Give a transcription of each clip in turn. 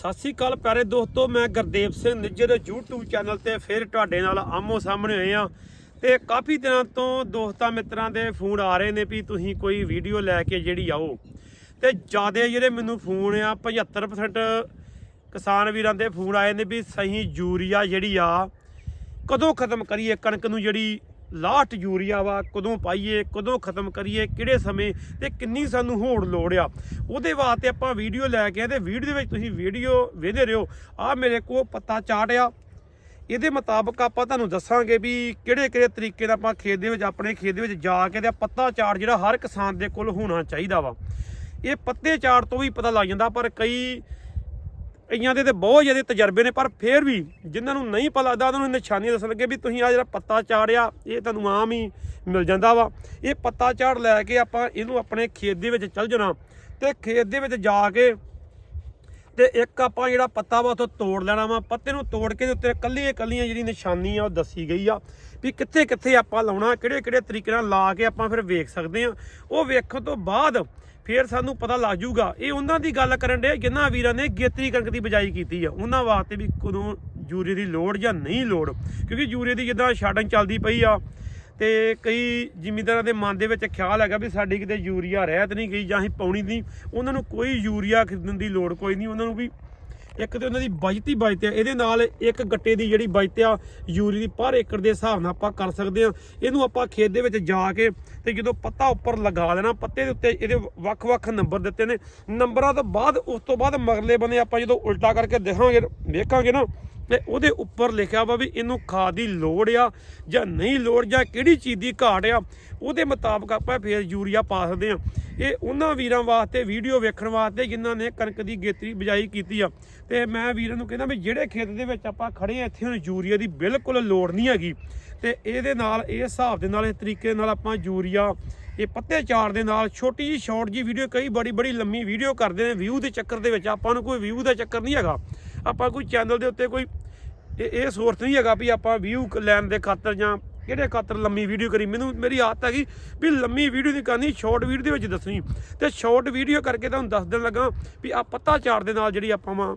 ਸਤਿ ਸ੍ਰੀ ਅਕਾਲ ਪਿਆਰੇ ਦੋਸਤੋ, ਮੈਂ ਗੁਰਦੇਵ ਸਿੰਘ ਨਿੱਜਰ YouTube ਚੈਨਲ ਤੇ ਫਿਰ ਤੁਹਾਡੇ ਨਾਲ ਆਮੋ ਸਾਹਮਣੇ ਹੋਏ ਆ ਤੇ ਕਾਫੀ ਦਿਨਾਂ ਤੋਂ ਦੋਸਤਾਂ ਮਿੱਤਰਾਂ ਦੇ ਫੋਨ ਆ ਰਹੇ ਨੇ ਵੀ ਤੁਸੀਂ ਕੋਈ ਵੀਡੀਓ ਲੈ ਕੇ ਜਿਹੜੀ ਆਓ। ਤੇ ਜ਼ਿਆਦਾ ਜਿਹੜੇ ਮੈਨੂੰ ਫੋਨ ਆ 75% ਕਿਸਾਨ ਵੀਰਾਂ ਦੇ ਫੋਨ ਆਏ ਨੇ ਵੀ ਸਹੀ ਯੂਰੀਆ ਜਿਹੜੀ ਆ, ਕਦੋਂ ਖਤਮ ਕਰੀਏ? ਕਣਕ ਨੂੰ ਜਿਹੜੀ ਲਾਸਟ ਯੂਰੀਆ ਵਾ, ਕਦੋਂ ਪਾਈਏ, ਕਦੋਂ ਖਤਮ ਕਰੀਏ, ਕਿਹੜੇ ਸਮੇਂ ਤੇ ਕਿੰਨੀ ਸਾਨੂੰ ਹੋੜ ਲੋੜ ਆ। ਉਹਦੇ ਵਾਸਤੇ ਆਪਾਂ ਵੀਡੀਓ ਲੈ ਕੇ ਆਏ ਤੇ ਵੀਡੀਓ ਦੇ ਵਿੱਚ ਤੁਸੀਂ ਵੀਡੀਓ ਵੇਖਦੇ ਰਹੋ। ਆ ਮੇਰੇ ਕੋਲ ਪੱਤਾ ਚਾਟ ਆ। ਇਹਦੇ ਮੁਤਾਬਕ ਆਪਾਂ ਤੁਹਾਨੂੰ ਦੱਸਾਂਗੇ ਵੀ ਕਿਹੜੇ ਕਿਹੜੇ ਤਰੀਕੇ ਨਾਲ ਆਪਾਂ ਖੇਤ ਦੇ ਵਿੱਚ, ਆਪਣੇ ਖੇਤ ਦੇ ਵਿੱਚ ਜਾ ਕੇ ਤੇ ਪੱਤਾ ਚਾਟ ਜਿਹੜਾ ਹਰ ਕਿਸਾਨ ਦੇ ਕੋਲ ਹੋਣਾ ਚਾਹੀਦਾ ਵਾ। ਇਹ ਪੱਤੇ ਚਾਟ ਤੋਂ ਵੀ ਪਤਾ ਲੱਗ ਜਾਂਦਾ, ਪਰ ਕਈ ਕਈਆਂ ਦੇ ਤੇ ਬਹੁਤ ਜ਼ਿਆਦਾ ਤਜਰਬੇ ਨੇ, ਪਰ ਫਿਰ ਵੀ ਜਿਨ੍ਹਾਂ ਨੂੰ ਨਹੀਂ ਪਤਾ ਲੱਗਦਾ, ਉਹਨਾਂ ਨੂੰ ਨਿਸ਼ਾਨੀਆਂ ਦੱਸਣ ਲੱਗੇ ਵੀ ਤੁਸੀਂ ਆ ਜਿਹੜਾ ਪੱਤਾ ਚਾੜਿਆ, ਇਹ ਤੁਹਾਨੂੰ ਆਮ ਹੀ ਮਿਲ ਜਾਂਦਾ ਵਾ। ਇਹ ਪੱਤਾ ਚਾੜ ਲੈ ਕੇ ਆਪਾਂ ਇਹਨੂੰ ਆਪਣੇ ਖੇਤ ਦੇ ਵਿੱਚ ਚੱਲ ਜਾਣਾ ਤੇ ਖੇਤ ਦੇ ਵਿੱਚ ਜਾ ਕੇ ਤੇ ਇੱਕ ਆਪਾਂ ਜਿਹੜਾ ਪੱਤਾ ਵਾ ਉਥੋਂ ਤੋੜ ਲੈਣਾ ਵਾ। ਪੱਤੇ ਨੂੰ ਤੋੜ ਕੇ ਦੇ ਉੱਤੇ ਕੱਲੀਆਂ ਕੱਲੀਆਂ ਜਿਹੜੀ ਨਿਸ਼ਾਨੀ ਆ ਉਹ ਦੱਸੀ ਗਈ ਆ ਵੀ ਕਿੱਥੇ ਕਿੱਥੇ ਆਪਾਂ ਲਾਉਣਾ ਕਿਹੜੇ ਕਿਹੜੇ ਤਰੀਕੇ ਨਾਲ ਲਾ ਕੇ ਆਪਾਂ ਫਿਰ ਵੇਖ ਸਕਦੇ ਆ। ਉਹ ਵੇਖਣ ਤੋਂ ਬਾਅਦ ਫਿਰ ਸਾਨੂੰ ਪਤਾ ਲੱਗ ਜੂਗਾ। ਇਹ ਉਹਨਾਂ ਦੀ ਗੱਲ ਕਰਨ ਦੇ ਜਿਨ੍ਹਾਂ ਵੀਰਾਂ ਨੇ ਗੇਤਰੀ ਕਣਕ ਦੀ ਬਿਜਾਈ ਕੀਤੀ ਆ। ਉਹਨਾਂ ਵਾਸਤੇ ਵੀ ਕਦੋਂ ਯੂਰੀਏ ਦੀ ਲੋੜ ਜਾਂ ਨਹੀਂ ਲੋੜ। ਕਿਉਂਕਿ ਯੂਰੀਏ ਦੀ ਜਿੱਦਾਂ ਛਾਡਨ ਚੱਲਦੀ ਪਈ ਆ ਤੇ ਕਈ ਜ਼ਿਮੀਂਦਾਰਾਂ ਦੇ ਮਨ ਦੇ ਵਿੱਚ ਖਿਆਲ ਹੈਗਾ ਵੀ ਸਾਡੀ ਕਿਤੇ ਯੂਰੀਆ ਰਹਿਤ ਨਹੀਂ ਗਈ ਜਾਂ ਅਸੀਂ ਪਾਉਣੀ ਨਹੀਂ। ਉਹਨਾਂ ਨੂੰ ਕੋਈ ਯੂਰੀਆ ਖਰੀਦਣ ਦੀ ਲੋੜ ਕੋਈ ਨਹੀਂ। ਉਹਨਾਂ ਨੂੰ ਵੀ ਇੱਕ ਤੇ ਉਹਨਾਂ ਦੀ ਬਜਤੀ ਬਜਤ ਆ, ਇਹਦੇ ਨਾਲ ਇੱਕ ਗੱਟੇ ਦੀ ਜਿਹੜੀ ਬਜਤ ਆ, ਯੂਰੀ ਦੀ ਪਰ ਏਕੜ ਦੇ ਹਿਸਾਬ ਨਾਲ ਆਪਾਂ ਕਰ ਸਕਦੇ ਆ ਇਹਨੂੰ ਆਪਾਂ ਖੇਤ ਦੇ ਵਿੱਚ ਜਾ ਕੇ ਤੇ ਜਦੋਂ ਪੱਤਾ ਉੱਪਰ ਲਗਾ ਦੇਣਾ, ਪੱਤੇ ਦੇ ਉੱਤੇ ਇਹਦੇ ਵੱਖ-ਵੱਖ ਨੰਬਰ ਦਿੱਤੇ ਨੇ। ਨੰਬਰਾਂ ਤੋਂ ਬਾਅਦ, ਉਸ ਤੋਂ ਬਾਅਦ ਮਗਰਲੇ ਬੰਨੇ ਆਪਾਂ ਜਦੋਂ ਉਲਟਾ ਕਰਕੇ ਦੇਖਾਂਗੇ, ਵੇਖਾਂਗੇ ਨਾ ਤੇ ਉਹਦੇ ਉੱਪਰ ਲਿਖਿਆ ਵਾ ਵੀ ਇਹਨੂੰ ਖਾਦ ਦੀ ਲੋੜ ਆ ਜਾਂ ਨਹੀਂ ਲੋੜ ਜਾਂ ਕਿਹੜੀ ਚੀਜ਼ ਦੀ ਘਾਟ ਆ, ਉਹਦੇ ਮੁਤਾਬਕ ਆਪਾਂ ਫੇਰ ਯੂਰੀਆ ਪਾ ਸਕਦੇ ਆ। ਇਹ ਉਹਨਾਂ ਵੀਰਾਂ ਵਾਸਤੇ ਵੀਡੀਓ ਵੇਖਣ ਵਾਸਤੇ ਜਿਨ੍ਹਾਂ ਨੇ ਕਣਕ ਦੀ ਗੇਤਰੀ ਬਿਜਾਈ ਕੀਤੀ ਆ। ਤੇ ਮੈਂ ਵੀਰਾਂ ਨੂੰ ਕਹਿੰਦਾ ਵੀ ਜਿਹੜੇ ਖੇਤ ਦੇ ਵਿੱਚ ਆਪਾਂ ਖੜੇ ਆ, ਇੱਥੇ ਹੁਣ ਯੂਰੀਆ ਦੀ ਬਿਲਕੁਲ ਲੋੜ ਨਹੀਂ ਹੈਗੀ। ਤੇ ਇਹਦੇ ਨਾਲ, ਇਹ ਹਿਸਾਬ ਦੇ ਨਾਲ ਇਸ ਤਰੀਕੇ ਨਾਲ ਆਪਾਂ ਯੂਰੀਆ, ਇਹ ਪੱਤੇ ਚਾਰ ਦੇ ਨਾਲ, ਛੋਟੀ ਜੀ ਸ਼ਾਰਟ ਜੀ ਵੀਡੀਓ, ਕਈ ਬੜੀ ਬੜੀ ਲੰਮੀ ਵੀਡੀਓ ਕਰਦੇ ਨੇ, ਵਿਊ ਦੇ ਚੱਕਰ ਦੇ ਵਿੱਚ ਆਪਾਂ ਨੂੰ ਕੋਈ ਵਿਊ ਦਾ ਚੱਕਰ ਨਹੀਂ ਹੈਗਾ। ਆਪਾਂ ਕੋਈ ਚੈਨਲ ਦੇ ਉੱਤੇ ਕੋਈ ਇਹ ਇਹ ਸੋਰਸ ਨਹੀਂ ਹੈਗਾ ਵੀ ਆਪਾਂ ਵਿਊ ਲੈਣ ਦੇ ਖਾਤਰ ਜਾਂ ਕਿਹੜੇ ਖਾਤਰ ਲੰਮੀ ਵੀਡੀਓ ਕਰੀ। ਮੈਨੂੰ, ਮੇਰੀ ਆਦਤ ਹੈਗੀ ਵੀ ਲੰਮੀ ਵੀਡੀਓ ਨਹੀਂ ਕਰਨੀ ਸ਼ਾਰਟ ਵੀਡੀਓ ਦੇ ਵਿੱਚ ਦੱਸਣੀ। ਤੇ ਸ਼ਾਰਟ ਵੀਡੀਓ ਕਰਕੇ ਤੁਹਾਨੂੰ ਦੱਸ ਦੇਣ ਲੱਗਾ ਵੀ ਆ ਪੱਤਾ ਚਾਰ ਦੇ ਨਾਲ ਜਿਹੜੀ ਆਪਾਂ ਵਾ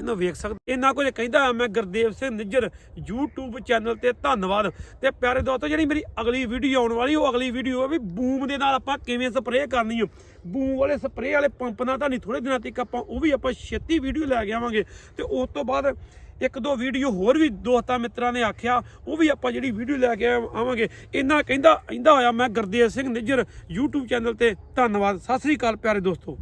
ਇਹਨੂੰ ਵੇਖ ਸਕਦੇ। ਇੰਨਾ ਕੁਝ ਕਹਿੰਦਾ ਮੈਂ ਗੁਰਦੇਵ ਸਿੰਘ ਨਿੱਜਰ YouTube ਚੈਨਲ ਤੇ ਧੰਨਵਾਦ। ਤੇ ਪਿਆਰੇ ਦੋਸਤੋ, ਜਿਹੜੀ ਮੇਰੀ ਅਗਲੀ ਵੀਡੀਓ ਆਉਣ ਵਾਲੀ, ਉਹ ਅਗਲੀ ਵੀਡੀਓ ਹੈ ਵੀ ਬੂਮ ਦੇ ਨਾਲ ਆਪਾਂ ਕਿਵੇਂ ਸਪਰੇਅ ਕਰਨੀ ਹੈ। ਬੂਮ ਵਾਲੇ ਸਪਰੇਅ ਵਾਲੇ ਪੰਪ ਨਾਲ ਤਾਂ ਨਹੀਂ ਥੋੜੇ ਦਿਨਾਂ ਤੱਕ ਆਪਾਂ ਉਹ ਵੀ ਆਪਾਂ ਛੇਤੀ ਵੀਡੀਓ ਲੈ ਕੇ ਆਵਾਂਗੇ। ਤੇ ਉਸ ਤੋਂ ਬਾਅਦ ਇੱਕ ਦੋ ਵੀਡੀਓ ਹੋਰ ਵੀ ਦੋਸਤਾਂ ਮਿੱਤਰਾਂ ਨੇ ਆਖਿਆ, ਉਹ ਵੀ ਆਪਾਂ ਜਿਹੜੀ ਵੀਡੀਓ ਲੈ ਕੇ ਆਵਾਂਗੇ। ਇੰਨਾ ਕਹਿੰਦਾ ਇੰਦਾ ਹੋਇਆ ਮੈਂ ਗੁਰਦੇਵ ਸਿੰਘ ਨਿੱਜਰ YouTube ਚੈਨਲ ਤੇ ਧੰਨਵਾਦ। ਸਤਿ ਸ੍ਰੀ ਅਕਾਲ ਪਿਆਰੇ ਦੋਸਤੋ।